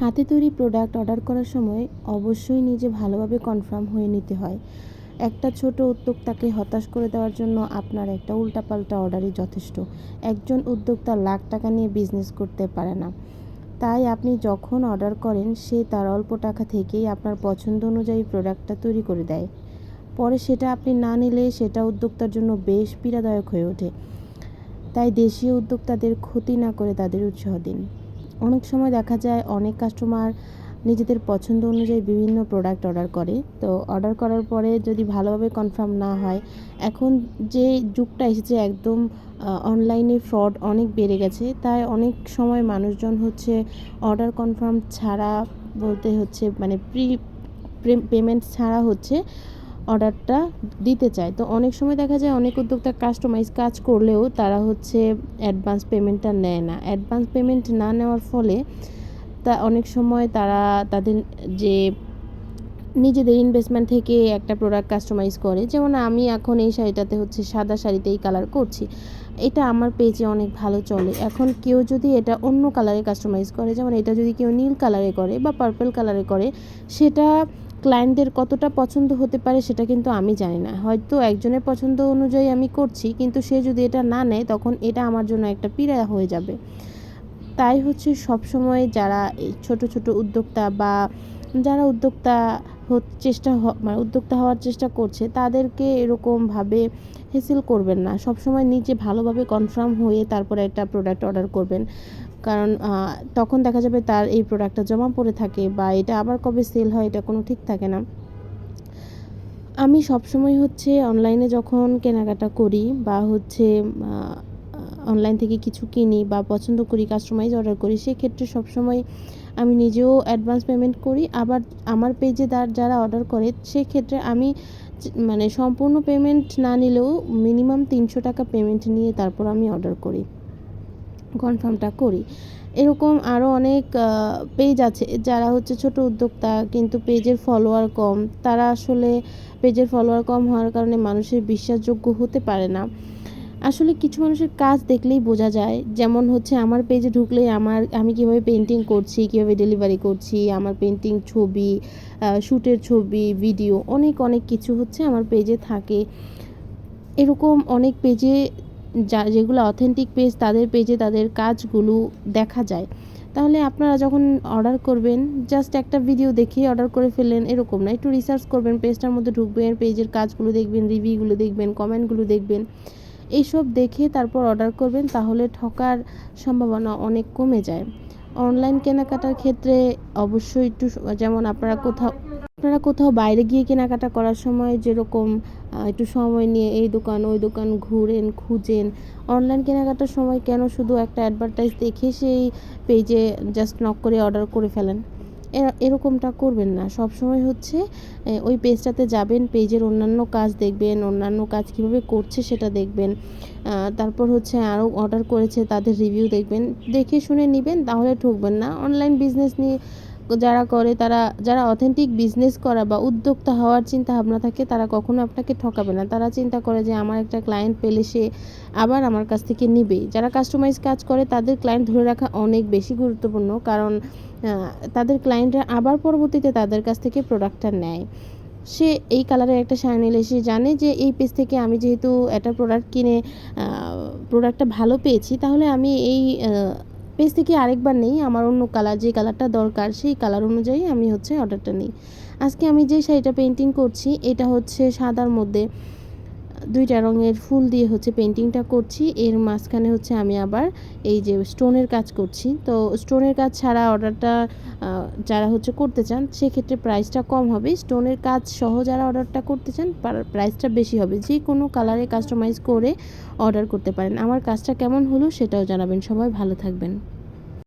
হাতে তৈরি product order করার সময় অবশ্যই নিজে ভালোভাবে কনফার্ম হয়ে নিতে হয়। একটা ছোট উদ্যোক্তাকে হতাশ করে দেওয়ার জন্য আপনার একটা উল্টাপাল্টা অর্ডারই যথেষ্ট। একজন উদ্যোক্তা লাখ টাকা নিয়ে বিজনেস করতে পারে না। তাই আপনি যখন অর্ডার করেন, সে তার অল্প টাকা থেকেই আপনার পছন্দ অনুযায়ী প্রোডাক্টটা তৈরি করে দেয়। পরে সেটা আপনি না নিলে সেটা উদ্যোক্তার জন্য বেশ পীড়াদায়ক হয়ে ওঠে। তাই দেশীয় উদ্যোক্তাদের ক্ষতি না করে তাদের উৎসাহ দিন। অনেক সময় দেখা যায় অনেক কাস্টমার নিজেদের পছন্দ অনুযায়ী বিভিন্ন প্রোডাক্ট অর্ডার করে। তো অর্ডার করার পরে যদি ভালোভাবে কনফার্ম না হয়, এখন যে যুগটা এসেছে একদম অনলাইনে ফ্রড অনেক বেড়ে গেছে। তাই অনেক সময় মানুষজন হচ্ছে অর্ডার কনফার্ম ছাড়া বলতে হচ্ছে মানে প্রি পেমেন্ট ছাড়া হচ্ছে। অর্ডারটা দিতে চায়। তো অনেক সময় দেখা যায় অনেক উদ্যোক্তা কাস্টমাইজ কাজ করলেও তারা হচ্ছে অ্যাডভান্স পেমেন্টটা নেয় না। অ্যাডভান্স পেমেন্ট না নেওয়ার ফলে তা অনেক সময় তারা তাদের যে নিজেদের ইনভেস্টমেন্ট থেকে একটা প্রোডাক্ট কাস্টমাইজ করে। যেমন আমি এখন এই শাড়িটাতে হচ্ছে সাদা শাড়িতেই কালার করছি। এটা আমার পেজে অনেক ভালো চলে। এখন কেউ যদি এটা অন্য কালারে কাস্টমাইজ করে, যেমন এটা যদি কেউ নীল কালারে করে বা পার্পল কালারে করে, সেটা ক্লায়েন্টদের কতটা পছন্দ হতে পারে সেটা কিন্তু আমি জানি না। হয়তো একজনের পছন্দ অনুযায়ী আমি করছি, কিন্তু সে যদি এটা না নেয়, তখন এটা আমার জন্য একটা পীড়া হয়ে যাবে। তাই হচ্ছে সবসময় যারা এই ছোট ছোট উদ্যোক্তা বা যারা উদ্যোক্তা চেষ্টা মানে উদ্যোক্তা হওয়ার চেষ্টা করছে, তাদেরকে এরকমভাবে হেসেল করবেন না। সব সময় নিজে ভালোভাবে কনফার্ম হয়ে তারপরে একটা প্রোডাক্ট অর্ডার করবেন। কারণ তখন দেখা যাবে তার এই প্রোডাক্টটা জমা পড়ে থাকে বা এটা আবার কবে সেল হয় এটা কোনো ঠিক থাকে না। আমি সবসময় হচ্ছে অনলাইনে যখন কেনাকাটা করি বা হচ্ছে অনলাইন থেকে কিছু কিনি বা পছন্দ করি কাস্টমাইজ অর্ডার করি, সেক্ষেত্রে সবসময় আমি নিজেও অ্যাডভান্স পেমেন্ট করি। আবার আমার পেজে যারা অর্ডার করে, সেক্ষেত্রে আমি মানে সম্পূর্ণ পেমেন্ট না নিলেও মিনিমাম তিনশো টাকা পেমেন্ট নিয়ে তারপর আমি অর্ডার করি। কনফার্মটা করি। এরকম আরও অনেক পেজ আছে। যারা হচ্ছে ছোট উদ্যোক্তা কিন্তু পেজের ফলোয়ার কম, তারা আসলে পেজের ফলোয়ার কম হওয়ার কারণে মানুষের বিশ্বাসযোগ্য হতে পারে না। আসলে কিছু মানুষের কাজ দেখলেই বোঝা যায়। যেমন হচ্ছে আমার পেজে ঢুকলে আমার, আমি কীভাবে পেন্টিং করছি, কীভাবে ডেলিভারি করছি, আমার পেন্টিং ছবি শ্যুটের ছবি ভিডিও অনেক অনেক কিছু হচ্ছে আমার পেজে থাকে। এরকম অনেক পেজে যা, যেগুলো অথেন্টিক পেজ তাদের পেজে তাদের কাজগুলো দেখা যায়। তাহলে আপনারা যখন অর্ডার করবেন জাস্ট একটা ভিডিও দেখে অর্ডার করে ফেললেন, এরকম না। একটু রিসার্চ করবেন পেজটার মধ্যে ঢুকবেন পেজের কাজগুলো দেখবেন রিভিউগুলো দেখবেন কমেন্টগুলো দেখবেন। এইসব দেখে তারপর অর্ডার করবেন, তাহলে ঠকার সম্ভাবনা অনেক কমে যায়। অনলাইন কেনাকাটার ক্ষেত্রে অবশ্যই একটু যেমন আপনারা কোথাও আপনারা কোথাও বাইরে গিয়ে কেনাকাটা করার সময় যেরকম একটু সময় নিয়ে এই দোকান, ওই দোকান ঘুরেন, খুঁজেন। অনলাইন কেনাকাটার সময় কেন শুধু একটা অ্যাডভার্টাইজ দেখে সেই পেজে জাস্ট নক করে অর্ডার করে ফেলেন? এরকমটা করবেন না। সব সময় হচ্ছে ওই পেজটাতে যাবেন, পেজের অন্যান্য কাজ দেখবেন, অন্যান্য কাজ কীভাবে করছে সেটা দেখবেন। তারপর হচ্ছে আরও অর্ডার করেছে, তাদের রিভিউ দেখবেন। দেখে শুনে নেবেন, তাহলে ঠকবেন না। অনলাইন বিজনেস নিয়ে যারা করে, তারা, যারা অথেন্টিক বিজনেস করা বা উদ্যোক্তা হওয়ার চিন্তা ভাবনা থাকে, তারা কখনো আপনাকে ঠকাবে না। তারা চিন্তা করে যে, আমার একটা ক্লায়েন্ট পেলে সে আবার আমার কাছ থেকে নিবে। যারা কাস্টমাইজ কাজ করে, তাদের ক্লায়েন্ট ধরে রাখা অনেক বেশি গুরুত্বপূর্ণ, কারণ তাদের ক্লায়েন্টরা আবার পরবর্তীতে তাদের কাছ থেকে প্রোডাক্টটা নেয়। সে এই কালারের একটা শাড়ি নিলে সে জানে যে, এই পেজ থেকে আমি যেহেতু একটা প্রোডাক্ট কিনে প্রোডাক্টটা ভালো পেয়েছি, তাহলে আমি এই পেজ থেকে আরেকবার নেই, আমার অন্য কালার যে কালারটা দরকার সেই কালার অনুযায়ী আমি হচ্ছে অর্ডারটা নিই। আজকে আমি যে শাড়িটা পেন্টিং করছি, এটা হচ্ছে সাদার মধ্যে। দুইটা রঙের ফুল দিয়ে হচ্ছে পেন্টিংটা করছি। এর মাঝখানে হচ্ছে আমি আবার এই যে স্টোনের কাজ করছি। তো স্টোনের কাজ ছাড়া অর্ডারটা যারা হচ্ছে করতে চান, সেক্ষেত্রে প্রাইসটা কম হবে। স্টোনের কাজ সহ যারা অর্ডারটা করতে চান প্রাইসটা বেশি হবে। যে কোনো কালারে কাস্টমাইজ করে অর্ডার করতে পারেন। আমার কাজটা কেমন হলো সেটাও জানাবেন। সবাই ভালো থাকবেন।